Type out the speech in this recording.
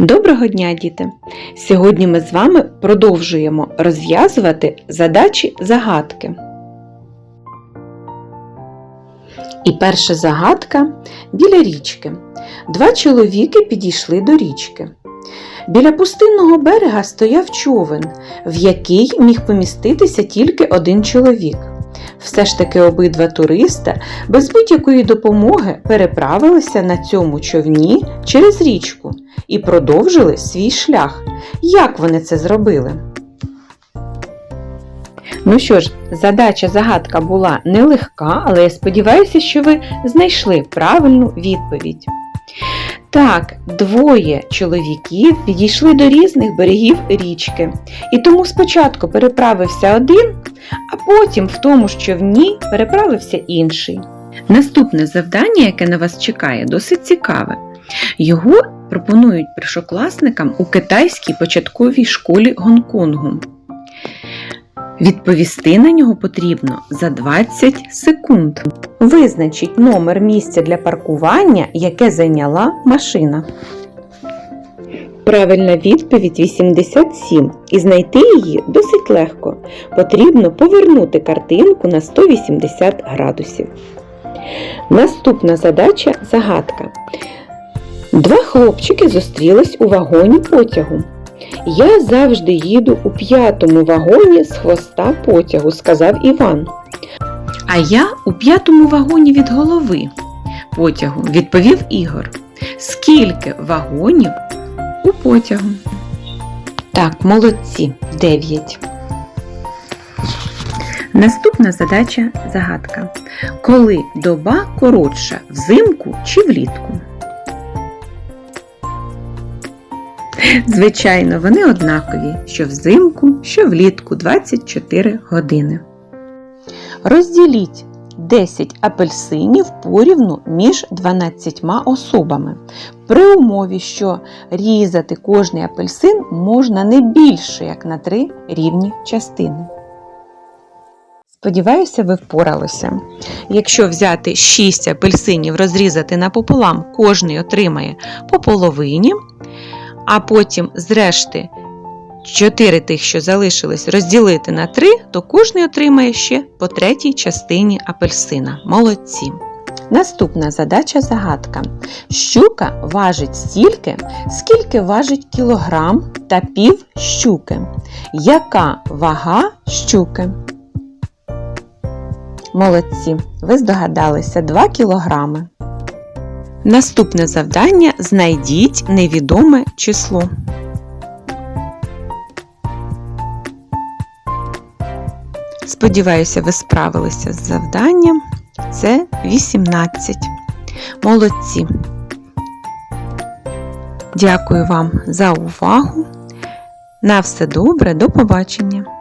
Доброго дня, діти! Сьогодні ми з вами продовжуємо розв'язувати задачі загадки. І перша загадка біля річки. Два чоловіки підійшли до річки. Біля пустинного берега стояв човен, в який міг поміститися тільки один чоловік. Все ж таки обидва туриста без будь-якої допомоги переправилися на цьому човні через річку і продовжили свій шлях. Як вони це зробили? Ну що ж, задача загадка була нелегка, але я сподіваюся, що ви знайшли правильну відповідь. Так, двоє чоловіків підійшли до різних берегів річки, і тому спочатку переправився один, потім в тому ж човні переправився інший. Наступне завдання, яке на вас чекає, досить цікаве. Його пропонують першокласникам у китайській початковій школі Гонконгу. Відповісти на нього потрібно за 20 секунд. Визначіть номер місця для паркування, яке зайняла машина. Правильна відповідь 87. І знайти її досить легко. Потрібно повернути картинку на 180 градусів. Наступна задача загадка. Два хлопчики зустрілись у вагоні потягу. Я завжди їду у п'ятому вагоні з хвоста потягу, сказав Іван. А я у п'ятому вагоні від голови потягу, відповів Ігор. Скільки вагонів у потягу? Так, молодці, 9. Наступна задача загадка. Коли доба коротша взимку чи влітку? Звичайно, вони однакові, що взимку, що влітку 24 години. Розділіть 10 апельсинів порівну між 12 особами. При умові, що різати кожний апельсин можна не більше, як на 3 рівні частини. Сподіваюся, ви впоралися. Якщо взяти 6 апельсинів, розрізати напополам, кожний отримає по половині, а потім зрешти 4 тих, що залишились, розділити на 3, то кожний отримає ще по третій частині апельсина. Молодці! Наступна задача загадка. Щука важить стільки, скільки важить кілограм та пів щуки. Яка вага щуки? Молодці! Ви здогадалися 2 кілограми. Наступне завдання знайдіть невідоме число. Сподіваюся, ви справилися з завданням. Це 18. Молодці. Дякую вам за увагу. На все добре, до побачення!